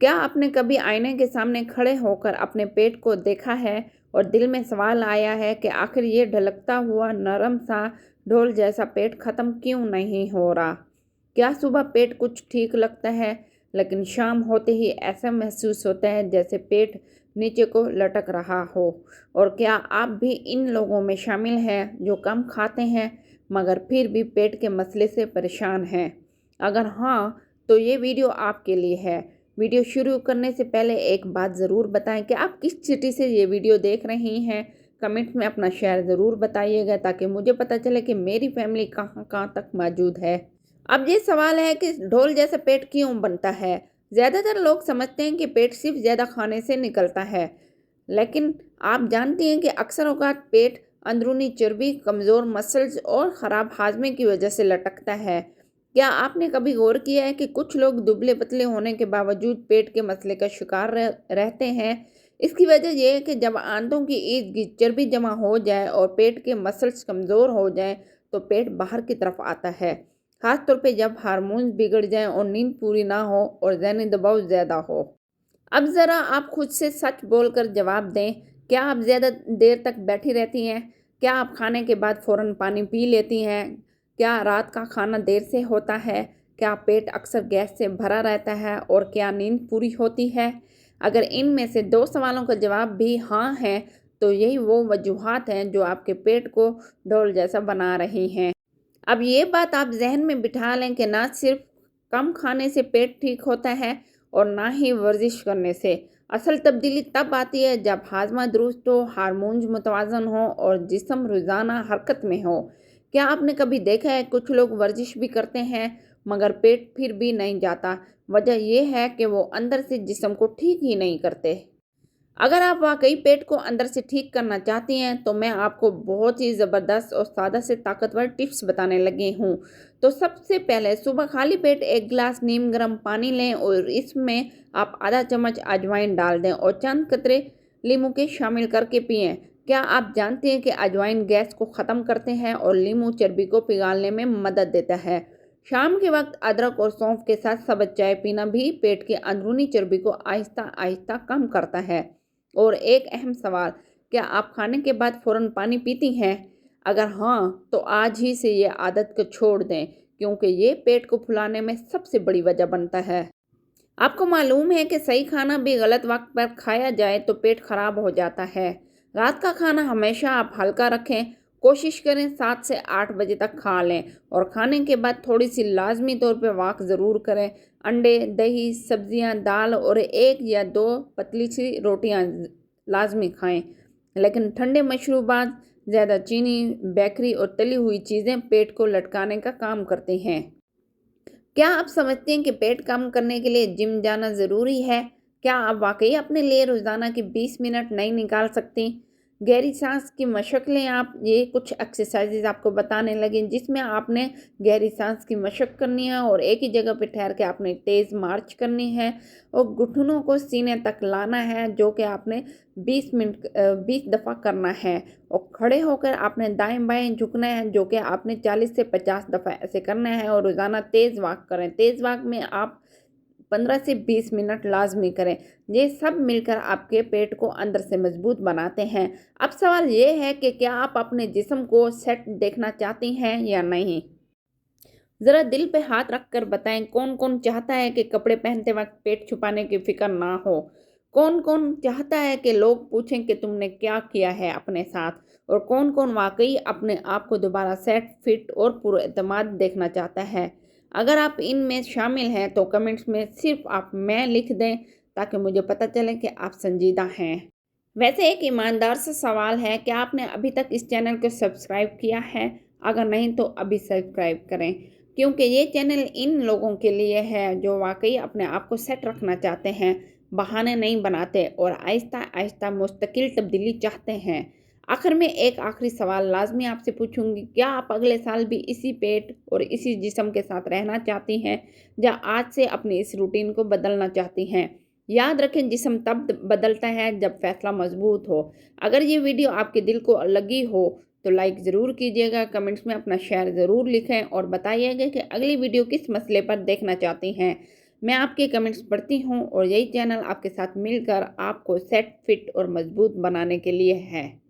क्या आपने कभी आईने के सामने खड़े होकर अपने पेट को देखा है और दिल में सवाल आया है कि आखिर ये ढलकता हुआ नरम सा ढोल जैसा पेट ख़त्म क्यों नहीं हो रहा? क्या सुबह पेट कुछ ठीक लगता है, लेकिन शाम होते ही ऐसा महसूस होता है जैसे पेट नीचे को लटक रहा हो? और क्या आप भी इन लोगों में शामिल हैं जो कम खाते हैं, मगर फिर भी पेट के मसले से परेशान हैं? अगर हाँ तो ये वीडियो आपके लिए है। वीडियो शुरू करने से पहले एक बात ज़रूर बताएँ कि आप किस सिटी से ये वीडियो देख रही हैं। कमेंट में अपना शेयर ज़रूर बताइएगा ताकि मुझे पता चले कि मेरी फैमिली कहाँ कहाँ तक मौजूद है। अब ये सवाल है कि ढोल जैसा पेट क्यों बनता है? ज़्यादातर लोग समझते हैं कि पेट सिर्फ़ ज़्यादा खाने से निकलता है, लेकिन आप जानते हैं कि अक्सर अवकात पेट अंदरूनी चर्बी, कमज़ोर मसल्स और ख़राब हाजमे की वजह से लटकता है। क्या आपने कभी गौर किया है कि कुछ लोग दुबले पतले होने के बावजूद पेट के मसले का शिकार रह, रहते हैं? इसकी वजह यह है कि जब आंतों की ईद की चर्बी जमा हो जाए और पेट के मसल्स कमज़ोर हो जाए तो पेट बाहर की तरफ़ आता है। खास तौर पे जब हार्मोन्स बिगड़ जाएँ और नींद पूरी ना हो और जहनी दबाव ज़्यादा हो। अब ज़रा आप खुद से सच बोलकर जवाब दें क्या आप ज़्यादा देर तक बैठी रहती हैं? क्या आप खाने के बाद फ़ौरन पानी पी लेती हैं? क्या रात का खाना देर से होता है? क्या पेट अक्सर गैस से भरा रहता है और क्या नींद पूरी होती है? अगर इनमें से दो सवालों का जवाब भी हाँ है तो यही वो वजूहत हैं जो आपके पेट को डोल जैसा बना रही हैं। अब ये बात आप जहन में बिठा लें कि ना सिर्फ़ कम खाने से पेट ठीक होता है और ना ही वर्जिश करने से। असल तब्दीली तब आती है जब हाजमा दुरुस्त हो, हारमोन्स मुतवाजन हो और जिसम रोज़ाना हरकत में हो। क्या आपने कभी देखा है कुछ लोग वर्जिश भी करते हैं, मगर पेट फिर भी नहीं जाता? वजह यह है कि वो अंदर से जिसम को ठीक ही नहीं करते। अगर आप वाकई पेट को अंदर से ठीक करना चाहती हैं तो मैं आपको बहुत ही ज़बरदस्त और सादा से ताकतवर टिप्स बताने लगी हूँ। तो सबसे पहले, सुबह खाली पेट एक गिलास नीम गर्म पानी लें और इसमें आप आधा चम्मच अजवाइन डाल दें और चंद कतरे लीमू के शामिल करके पिएँ। क्या आप जानते हैं कि अजवाइन गैस को ख़त्म करते हैं और लीमू चर्बी को पिघालने में मदद देता है? शाम के वक्त अदरक और सौंफ के साथ सबज चाय पीना भी पेट के अंदरूनी चर्बी को आहिस्ता आहिस्ता कम करता है। और एक अहम सवाल, क्या आप खाने के बाद फ़ौरन पानी पीती हैं? अगर हाँ तो आज ही से ये आदत को छोड़ दें, क्योंकि ये पेट को फुलाने में सबसे बड़ी वजह बनता है। आपको मालूम है कि सही खाना भी गलत वक्त पर खाया जाए तो पेट खराब हो जाता है। रात का खाना हमेशा आप हल्का रखें, कोशिश करें सात से आठ बजे तक खा लें और खाने के बाद थोड़ी सी लाजमी तौर पर वाक ज़रूर करें। अंडे, दही, सब्ज़ियाँ, दाल और एक या दो पतली सी रोटियाँ लाजमी खाएँ। लेकिन ठंडे मशरूबात ज़्यादा चीनी, बेकरी और तली हुई चीज़ें पेट को लटकाने का काम करती हैं। क्या आप समझते हैं कि पेट कम करने के लिए जिम जाना ज़रूरी है? क्या आप वाकई अपने लिए रोज़ाना की 20 मिनट नहीं निकाल सकती? गहरी सांस की मशक लें आप। ये कुछ एक्सरसाइजेज आपको बताने लगे जिसमें आपने गहरी सांस की मशक करनी है और एक ही जगह पर ठहर के आपने तेज़ मार्च करनी है और घुटनों को सीने तक लाना है जो कि आपने 20 मिनट 20 दफ़ा करना है और खड़े होकर आपने दाएँ बाएँ झुकना है जो कि आपने 40 से 50 दफ़ा ऐसे करना है और रोज़ाना तेज़ वाक करें। तेज़ वाक में आप पंद्रह से बीस मिनट लाजमी करें। ये सब मिलकर आपके पेट को अंदर से मज़बूत बनाते हैं। अब सवाल ये है कि क्या आप अपने जिसम को सेट देखना चाहती हैं या नहीं? ज़रा दिल पे हाथ रख कर बताएँ कौन कौन चाहता है कि कपड़े पहनते वक्त पेट छुपाने की फ़िक्र ना हो? कौन कौन चाहता है कि लोग पूछें कि तुमने क्या किया है अपने साथ? और कौन कौन वाकई अपने आप को दोबारा सेट, फिट और पुरमाद देखना चाहता है? अगर आप इनमें शामिल हैं तो कमेंट्स में सिर्फ़ आप मैं लिख दें, ताकि मुझे पता चले कि आप संजीदा हैं। वैसे एक ईमानदार सा सवाल है कि आपने अभी तक इस चैनल को सब्सक्राइब किया है? अगर नहीं तो अभी सब्सक्राइब करें, क्योंकि ये चैनल इन लोगों के लिए है जो वाकई अपने आप को सेट रखना चाहते हैं, बहाने नहीं बनाते और आहिस्ता आहिस्ता मुस्तकिल तब्दीली चाहते हैं। आखिर में एक आखिरी सवाल लाजमी आपसे पूछूँगी, क्या आप अगले साल भी इसी पेट और इसी जिसम के साथ रहना चाहती हैं, या आज से अपनी इस रूटीन को बदलना चाहती हैं? याद रखें, जिसम तब बदलता है जब फैसला मज़बूत हो। अगर ये वीडियो आपके दिल को लगी हो तो लाइक ज़रूर कीजिएगा, कमेंट्स में अपना शेयर ज़रूर लिखें और बताइएगा कि अगली वीडियो किस मसले पर देखना चाहती हैं। मैं आपके कमेंट्स पढ़ती हूँ और यही चैनल आपके साथ मिलकर आपको सेट, फिट और मज़बूत बनाने के लिए है।